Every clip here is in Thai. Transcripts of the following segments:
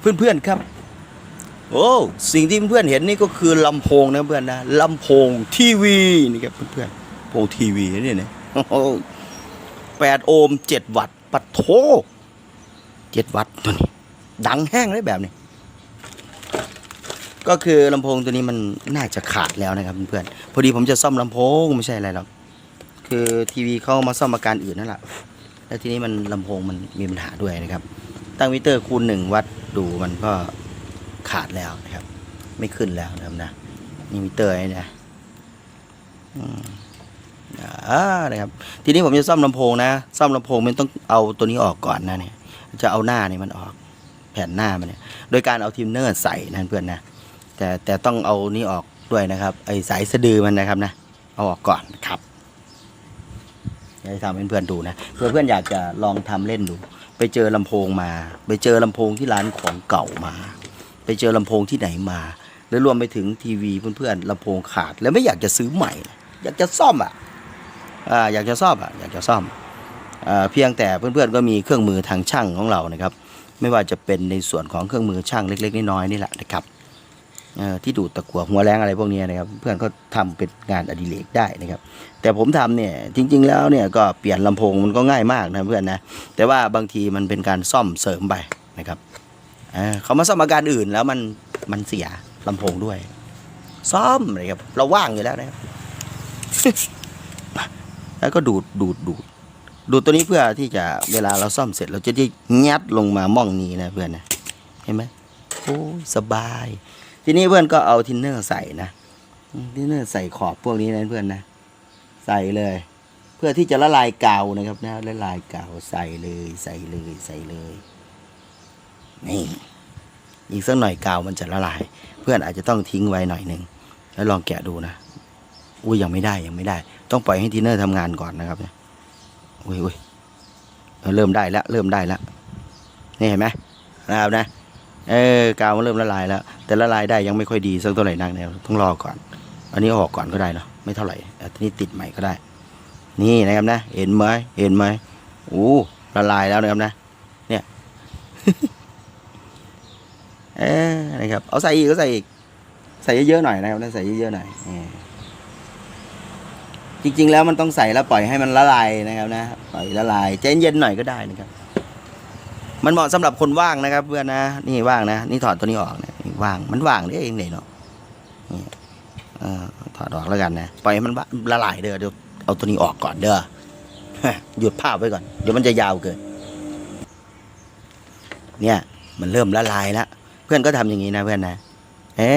เพื่อนๆครับ โอ้สิ่งที่เพื่อนเห็นนี่ก็คือลำโพงนะเพื่อนนะลำโพงทีวีนี่ครับเพื่อนๆโพงทีวีนี่เนี่ยโอ้แปดโอห์มเจ็ดวัตต์ปัดโถเจ็ดวัตต์ตัวนี้ ดังแห้งเลยแบบนี้ ก็คือลำโพงตัวนี้มันน่าจะขาดแล้วนะครับเพื่อนๆพอดีผมจะซ่อมลำโพงไม่ใช่อะไรหรอกคือทีวีเข้ามาซ่อมอาการอื่นนั่นแหละแล้วทีนี้มันลำโพงมันมีปัญหาด้วยนะครับ ตั้งมิเตอร์คูณหนึ่งวัด ดูมันก็ขาดแล้วนะครับ ไม่ขึ้นแล้วนะครับนะนี่มิเตอร์ไอ้นะอ่านะครับ ทีนี้ผมจะซ่อมลำโพงนะ ซ่อมลำโพงมันต้องเอาตัวนี้ออกก่อนนะเนี่ย จะเอาหน้านี่มันออกแผ่นหน้ามันเนี่ย โดยการเอาทิมเนอร์ใส่นะเพื่อนนะ แต่แต่ต้องเอานี่ออกด้วยนะครับ ไอสายสะดือมันนะครับนะ เอาออกก่อนครับอยากจะทำให้เพื่อนดูนะ เพื่อเพื่อนอยากจะลองทำเล่นดู ไปเจอลำโพงมา ไปเจอลำโพงที่ร้านของเก่ามา ไปเจอลำโพงที่ไหนมา แล้วรวมไปถึงทีวีเพื่อนๆลำโพงขาด แล้วไม่อยากจะซื้อใหม่ อยากจะซ่อมอะอ่าอยากจะซ่อมอะอยากจะซ่อมอ่าเพียงแต่เพื่อนๆก็มีเครื่องมือทางช่างของเรานะครับ ไม่ว่าจะเป็นในส่วนของเครื่องมือช่างเล็ก ๆน้อยๆนี่แหละนะครับ ที่ดูดตะกั่วหัวแรงอะไรพวกนี้นะครับ เพื่อนก็ทำเป็นงานอดิเรกได้นะครับ แต่ผมทำเนี่ยจริง ๆ แล้วเนี่ยก็เปลี่ยนลำโพงมันก็ง่ายมากนะเพื่อนนะแต่ว่าบางทีมันเป็นการซ่อมเสริมไปนะครับเเขามาซ่อมอาการอื่นแล้วมันมันเสียลำโพงด้วย ซ่อมเลยครับ เราว่างอยู่แล้วนะครับแล้วก็ดูดดูดดูดดูดตัวนี้เพื่อที่จะเวลาเราซ่อมเสร็จ เราจะได้งัดลงมาม่องนี้นะเพื่อนนะเห็นไหมโอ้สบาย ทีนี้เพื่อนก็เอาทินเนอร์ใส่นะทินเนอร์ใส่ขอบพวกนี้นะเพื่อนนะ ใส่เลย เพื่อที่จะละลายกาวนะครับนะละลายกาวใส่เลย ใส่เลยใส่เลยนี่อีกสักหน่อยกาวมันจะละลาย เพื่อนอาจจะต้องทิ้งไว้หน่อยหนึ่งแล้วลองแกะดูนะอุ้ยยังไม่ได้ยังไม่ได้ ต้องปล่อยให้ทินเนอร์ทำงานก่อนนะครับเนี่ยอุ้ยอุ้ยเออเริ่มได้แล้วเริ่มได้แล้วนี่เห็นไหมนะครับนะ เออกาวมันเริ่มละลายแล้ว แต่ละลายได้ยังไม่ค่อยดีสักเท่าไหร่นักเนี่ยต้องรอก่อน อันนี้ออกก่อนก็ได้เนาะไม่เท่าไหร่อันนี้ติดใหม่ก็ได้ นี่นะครับนะ เห็นไหมเห็นไหมโอ้ละลายแล้วนะครับนะ เนี่ยเออนะครับเอาใส่อีกก็ใส่อีกใส่เยอะๆหน่อยนะครับนะใส่เยอะๆหน่อยจริงๆแล้วมันต้องใส่แล้วปล่อยให้มันละลายนะครับนะปล่อยละลายใจเย็นๆหน่อยก็ได้นะครับ มันเหมาะสำหรับคนว่างนะครับ เพื่อนนะนี่ว่างนะนี่ถอดตัวนี้ออกเนี่ยว่างมันว่างได้เองเลยเนาะนี่อถอดออกแล้วกันนะปล่อยให้มันละลายเด้อเดี๋ยวเอาตัวนี้ออกก่อนเด้อหยุดภาพไว้ก่อนเดี๋ยวมันจะยาวเกินเนี่ย มันเริ่มละลายแล้วเพื่อนก็ทำอย่างนี้นะเพื่อนนะเอ๊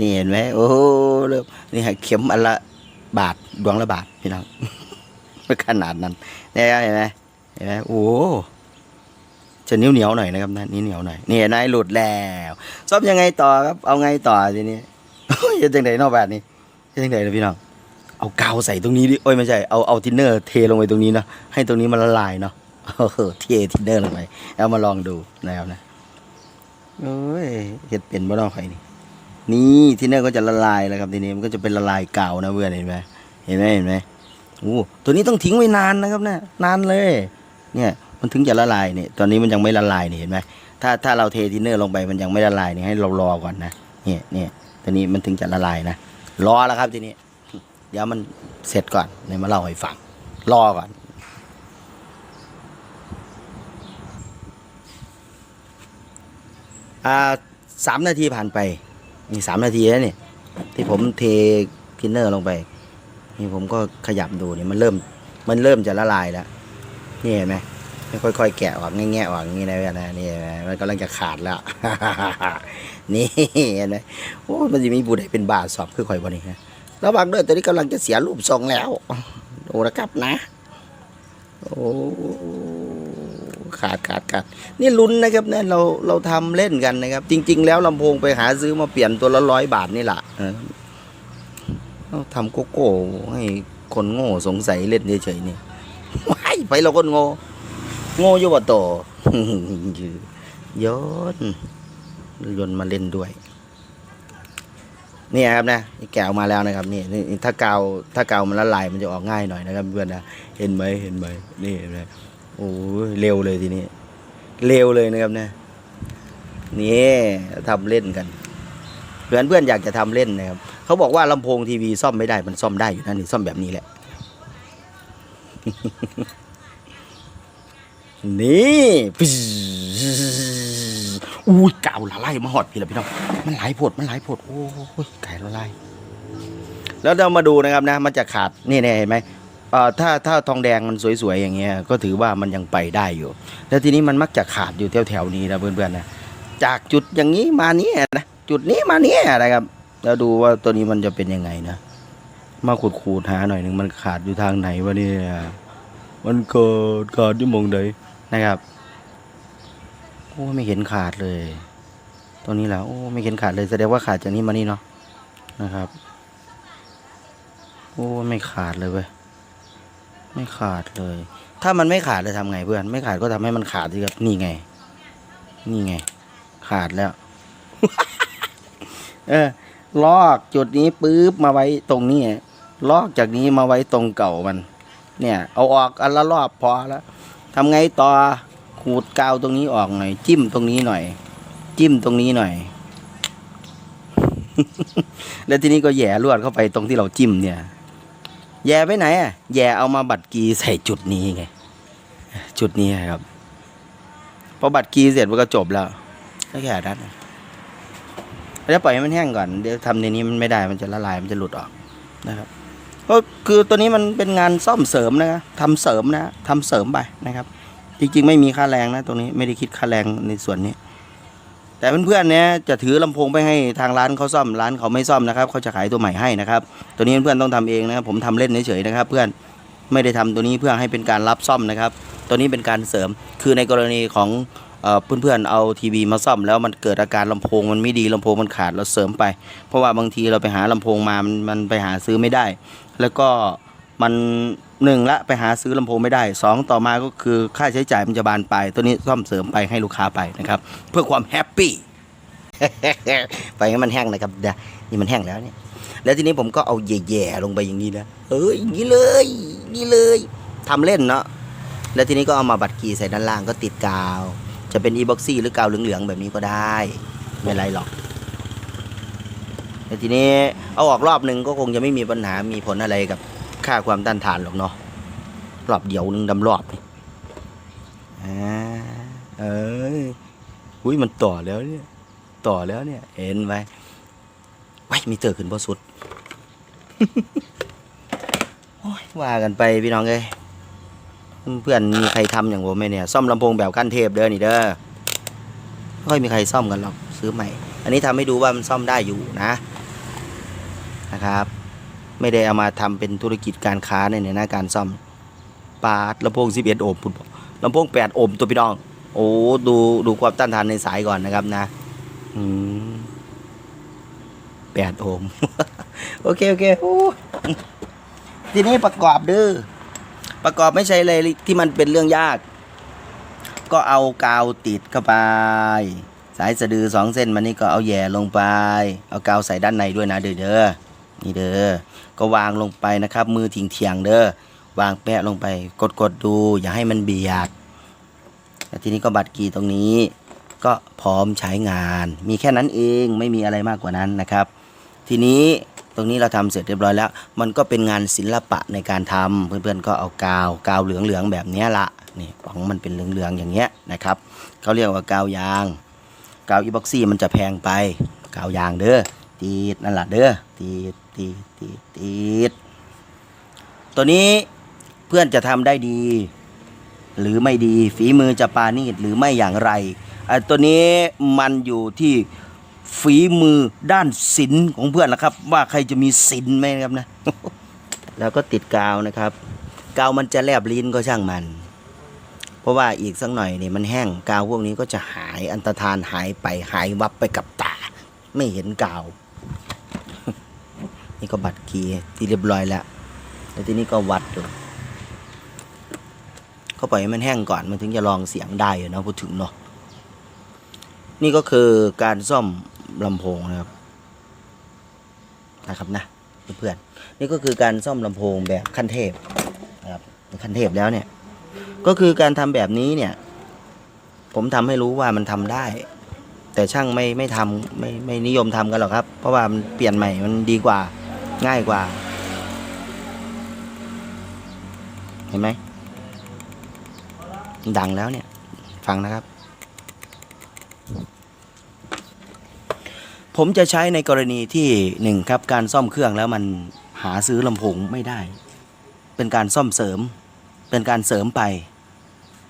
นี่เห็นไหมโอ้เริ่มนี่ฮะเข็มอันละบาทดวงละบาทพี่น้องขนาดนั้นเนี่ยเห็นไหมเห็นไหมโอ้ โหจะนิ้วเหนียวหน่อยนะครับนะนิ้วเหนียวหน่อยนี่เห็นไหมหลุดแล้วซ่อมยังไงต่อครับ เอาไงต่อทีนี้ยจะจังไดนอกแบบนี้จะจังไดนะพี่น้องเอากาวใส่ตรงนี้ดิโอ้ยไม่ใช่เอาเอาทินเนอร์เทลงไปตรงนี้เนาะให้ตรงนี้มันละลายเนาะเททินเนอร์ลงไปเอามาลองดูนะครับนะโอ้ยเห็ดเป็นบ่เนอกใครนี่นี่ทินเนอร์ก็จะละลายแล้วครับทีนี้มันก็จะเป็นละลายกาวนะเพื่อนเห็นไหมเห็นไหมเห็นไหมโอ้ตัวนี้ต้องทิ้งไว้นานนะครับนะนานเลย เนี่ย มันถึงจะละลายเนี่ยตอนนี้มันยังไม่ละลายเนี่ยเห็นไหมถ้าถ้าเราเททินเนอร์ลงไปมันยังไม่ละลายเนี่ยให้เรารอก่อนนะเนี่ยเนี่ยตัวนี้มันถึงจะละลายนะรอแล้วครับทีนี้เดี๋ยวมันเสร็จก่อนเดี๋ยวมาเล่าให้ฟังรอก่อนอ่าสามนาทีผ่านไปนี่สามนาทีแล้วเนี่ยที่ผมเททินเนอร์ลงไปนี่ผมก็ขยับดูเนี่ยมันเริ่มมันเริ่มจะละลายแล้วนี่เห็นไหม ค่อยๆแกะออกแง่ๆออกอย่างนี้นะเพื่อนนะนี่นไหมมันกำลังจะขาดแล้ว นี่นไหมโอ้มันจะมีบุตรเป็นบาทสอบคือข่อยบนี่ฮะระวังด้วยตัวนี้กำลังจะเสียรูปทรงแล้วดูนะครับนะโอ้ขาดขาดขาดนี่ลุ้นนะครับเนี่ยเราเราทำเล่นกันนะครับ จริง ๆ แล้วลำโพงไปหาซื้อมาเปลี่ยนตัวละร้อยบาทนี่แหละเออเราทำโกโก้ให้คนโง่สงสัยเล่นเฉยๆนี่ไปเราคนโง่ โง่อยู่ว่าโตโยนยนมาเล่นด้วย นี่ครับนะแกวมาแล้วนะครับนี่นี่ถ้ากาวถ้ากาวมันละลายมันจะออกง่ายหน่อยนะครับเพื่อนนะเห็นไหมเห็นไหมนี่เห็นไหมโอ้เร็วเลยทีนี้เร็วเลยนะครับนะนี่ทำเล่นกัน เพื่อนเพื่อนอยากจะทำเล่นนะครับเขาบอกว่าลำโพงทีวีซ่อมไม่ได้มันซ่อมได้อยู่นะนี่ซ่อมแบบนี้แหละ นี่ปิ๊อุ้ยเก่าละลายมาหอดพี่ละพี่น้องมันหลายผดมันหลายผดโอ้ยไก่ละลายแล้วเรามาดูนะครับนะ มันจะขาดนี่เนี่ยเห็นไหมเอ่อถ้าถ้าทองแดงมันสวยๆอย่างเงี้ยก็ถือว่ามันยังไปได้อยู่ แล้วทีนี้มันมักจะขาดอยู่แถวๆนี้นะเพื่อนๆนะจากจุดอย่างนี้มานี้นะจุดนี้มานี้นะครับ แล้วดูว่าตัวนี้มันจะเป็นยังไงนะมาขูดๆหาหน่อยหนึ่งมันขาดอยู่ทางไหนวะเนี่ยมันเกิดขาดที่มองใด นะครับโอ้ไม่เห็นขาดเลย ตัวนี้แหละโอ้ไม่เห็นขาดเลยแสดงว่าขาดจากนี้มานี่เนาะนะครับโอ้ไม่ขาดเลยเว้ยไม่ขาดเลย ถ้ามันไม่ขาดเลยทำไงเพื่อน ไม่ขาดก็ทำให้มันขาดสิครับนี่ไง นี่ไง ขาดแล้ว เออ ลอกจุดนี้ปุ๊บมาไว้ตรงนี้ ลอกจากนี้มาไว้ตรงเก่ามัน เนี่ย เอาออกอันละรอบพอแล้ว ทำไงต่อขูดกาวตรงนี้ออกหน่อย จิ้มตรงนี้หน่อย จิ้มตรงนี้หน่อย แล้วทีนี้ก็แย่ลวดเข้าไปตรงที่เราจิ้มเนี่ย แย่ไปไหนอะแย่เอามาบัตรกีใส่จุดนี้ไง จุดนี้ครับพอบัตรกีเสร็จมันก็จบแล้วก็แค่นั้นแล้วปล่อยให้มันแห้งก่อน เดี๋ยวทำในนี้มันไม่ได้มันจะละลายมันจะหลุดออกนะครับ ก็คือตัวนี้มันเป็นงานซ่อมเสริมนะครับทำเสริมนะทำเสริมไปนะครับ จริงๆ ไม่มีค่าแรงนะตรงนี้ไม่ได้คิดค่าแรงในส่วนนี้ แต่เพื่อนๆเนี่ยจะถือลำโพงไปให้ทางร้านเขาซ่อมร้านเขาไม่ซ่อมนะครับเขาจะขายตัวใหม่ให้นะครับ ตัวนี้เพื่อนๆต้องทำเองนะครับผมทำเล่นเฉยๆนะครับ เพื่อนไม่ได้ทำตัวนี้เพื่อให้เป็นการรับซ่อมนะครับ ตัวนี้เป็นการเสริมคือในกรณีของ เอ่อเพื่อนๆเอาทีวีมาซ่อมแล้วมันเกิดอาการลำโพงมันไม่ดีลำโพงมันขาดเราเสริมไป เพราะว่าบางทีเราไปหาลำโพงมามันมันไปหาซื้อไม่ได้ แล้วก็มันหนึ่งละไปหาซื้อลำโพงไม่ได้สองต่อมาก็คือค่าใช้จ่ายมันจะบานไปตัวนี้ซ่อมเสริมไปให้ลูกค้าไปนะครับ เพื่อความแฮปปี้ไปให้มันแห้งนะครับเดี๋ยวนี่มันแห้งแล้วเนี่ยแล้วทีนี้ผมก็เอาแย่ๆลงไปอย่างนี้นะเอออย่างนี้เลยนี่เลยทำเล่นเนาะแล้วทีนี้ก็เอามาบัดกีใส่ด้านล่างก็ติดกาว จะเป็นอีบ็อกซี่หรือกาวเหลืองๆแบบนี้ก็ได้ ไม่ไรหรอกแต่ทีนี้เอาออกรอบหนึ่งก็คงจะไม่มีปัญหามีผลอะไรกับค่าความต้านทานหรอกเนาะรอบเดียวหนึงดำรอบนี่อ่าเอออุ้ยมันต่อแล้วเนี่ยต่อแล้วเนี่ย เห็นไหมไว้มีเตอร์ขึ้นพอสุดว่ากันไปพี่น้องเอ้ย เพื่อนมีใครทำอย่างผมไหมเนี่ย ซ่อมลำโพงแบบขั้นเทพเด้อนี่เด้อไม่ค่อยมีใครซ่อมกันหรอกซื้อใหม่ อันนี้ทำให้ดูว่ามันซ่อมได้อยู่นะ นะครับ ไม่ได้เอามาทำเป็นธุรกิจการค้าในในหน้าการซ่อมปาดลำโพง11โอห์มพุ่นลำโพง8โอห์มตัวพี่น้อง โอ้ดูดูความต้านทานในสายก่อนนะครับนะอืมแปดโอห์มโอเคโอเคโอทีนี้ประกอบเด้อ ประกอบไม่ใช่เลยที่มันเป็นเรื่องยาก ก็เอากาวติดเข้าไป สายสะดือสองเส้นมันนี่ก็เอาแย่ลงไป เอากาวใส่ด้านในด้วยนะเด้อเด้อนี่เด้อก็วางลงไปนะครับ มือทิ้งเทียงเด้อวางแปะลงไป กดกดดู อย่าให้มันเบียดแล้วทีนี้ก็บัตรกีตรงนี้ ก็พร้อมใช้งาน มีแค่นั้นเองไม่มีอะไรมากกว่านั้นนะครับ ทีนี้ ตรงนี้เราทำเสร็จเรียบร้อยแล้ว มันก็เป็นงานศิลปะในการทำเพื่อนๆก็เอากาวกาวเหลืองๆแบบนี้ละนี่ของมันเป็นเหลืองๆอย่างเงี้ยนะครับเขาเรียกว่ากาวยาง กาวอีบ็อกซี่มันจะแพงไป กาวยางเด้อตีดนั่นแหละเด้อตีดตีดตีดตีดตัวนี้เพื่อนจะทำได้ดี หรือไม่ดีฝีมือจะปานีดหรือไม่อย่างไรไอ้ตัวนี้มันอยู่ที่ ฝีมือด้านศิลป์ของเพื่อนนะครับ ว่าใครจะมีศิลป์ไหมครับนะ แล้วก็ติดกาวนะครับ กาวมันจะแลบลิ้นก็ช่างมัน เพราะว่าอีกสักหน่อยนี่มันแห้งกาวพวกนี้ก็จะหายอันตรธานหายไปหายวับไปกับตา ไม่เห็นกาว นี่ก็บัตรกีย์ที่เรียบร้อยแล้วแล้วทีนี้ก็วัดดูเขาปล่อยให้มันแห้งก่อนมันถึงจะลองเสียงได้เนาะพูดถึงเนาะนี่ก็คือการซ่อม ลำโพงนะครับนะครับนะเพื่อนๆนี่ก็คือการซ่อมลำโพงแบบขั้นเทพนะครับขั้นเทพแล้วเนี่ย ก็คือการทำแบบนี้เนี่ย ผมทำให้รู้ว่ามันทำได้ แต่ช่างไม่ไม่ทำไม่ไม่นิยมทำกันหรอกครับ เพราะว่ามันเปลี่ยนใหม่มันดีกว่าง่ายกว่า เห็นไหมดังแล้วเนี่ย ฟังนะครับ ผมจะใช้ในกรณีที่หนึ่งครับการซ่อมเครื่องแล้วมันหาซื้อลำโพงไม่ได้ เป็นการซ่อมเสริม เป็นการเสริมไป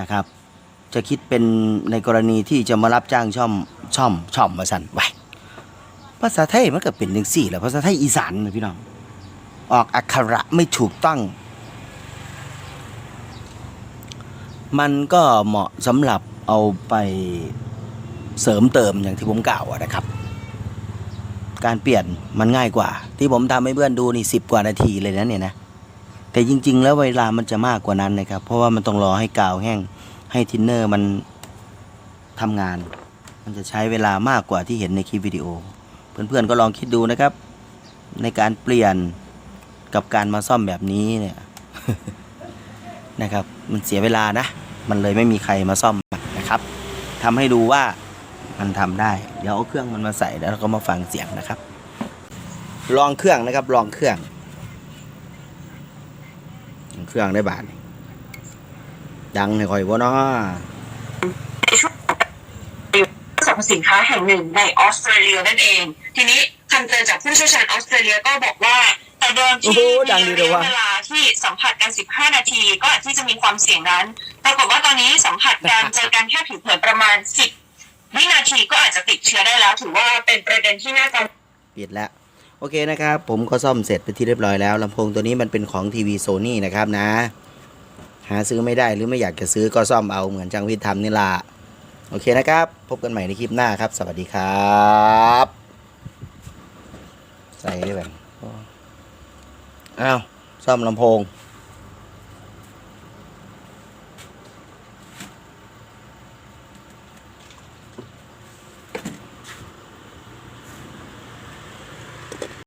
นะครับ จะคิดเป็นในกรณีที่จะมารับจ้างช่อมช่อมช่อมมาสันไว้ภาษาไทยมันก็เป็นหนึ่งสี่แหละภาษาไทยอีสานนะพี่น้อง ออกอักขระไม่ถูกต้อง มันก็เหมาะสำหรับเอาไปเสริมเติมอย่างที่ผมกล่าวนะครับ การเปลี่ยนมันง่ายกว่า ที่ผมทำให้เพื่อนดูนี่สิบกว่านาทีเลยนะเนี่ยนะแต่จริง ๆ แล้วเวลามันจะมากกว่านั้นนะครับ เพราะว่ามันต้องรอให้กาวแห้งให้ทินเนอร์มันทำงาน มันจะใช้เวลามากกว่าที่เห็นในคลิปวิดีโอ เพื่อนๆก็ลองคิดดูนะครับ ในการเปลี่ยนกับการมาซ่อมแบบนี้เนี่ยนะครับ มันเสียเวลานะ มันเลยไม่มีใครมาซ่อมนะครับทำให้ดูว่า มันทำได้ เดี๋ยวเอาเครื่องมันมาใส่แล้วเราก็มาฟังเสียงนะครับ ลองเครื่องนะครับ ลองเครื่อง เครื่องได้บาทดังให้ค่อยว่าเนาะสรรพสินค้าแห่งหนึ่งในออสเตรเลียนั่นเอง ทีนี้คำเตือนจากผู้เชี่ยวชาญออสเตรเลียก็บอกว่าแต่เดิมโอ้ที่โหมีดังดีเลระยยะว่ะเวลาที่สัมผัสกัน 15 นาที ก็อาจที่จะมีความเสี่ยงนั้น ปรากฏว่าตอนนี้สัมผัสกันเจอกันแค่ผิวเผินประมาณ 10 วินาทีก็อาจจะติดเชื้อได้แล้ว ถือว่าเป็นประเด็นที่น่ากังวลปิดแล้วโอเคนะครับ ผมก็ซ่อมเสร็จไปที่เรียบร้อยแล้วลำโพงตัวนี้มันเป็นของทีวีโซนี่นะครับนะ หาซื้อไม่ได้หรือไม่อยากจะซื้อก็ซ่อมเอาเหมือนจังวิทย์ทำนี่ละโอเคนะครับ พบกันใหม่ในคลิปหน้าครับ สวัสดีครับ ใส่ได้แบบอ้าวซ่อมลำโพง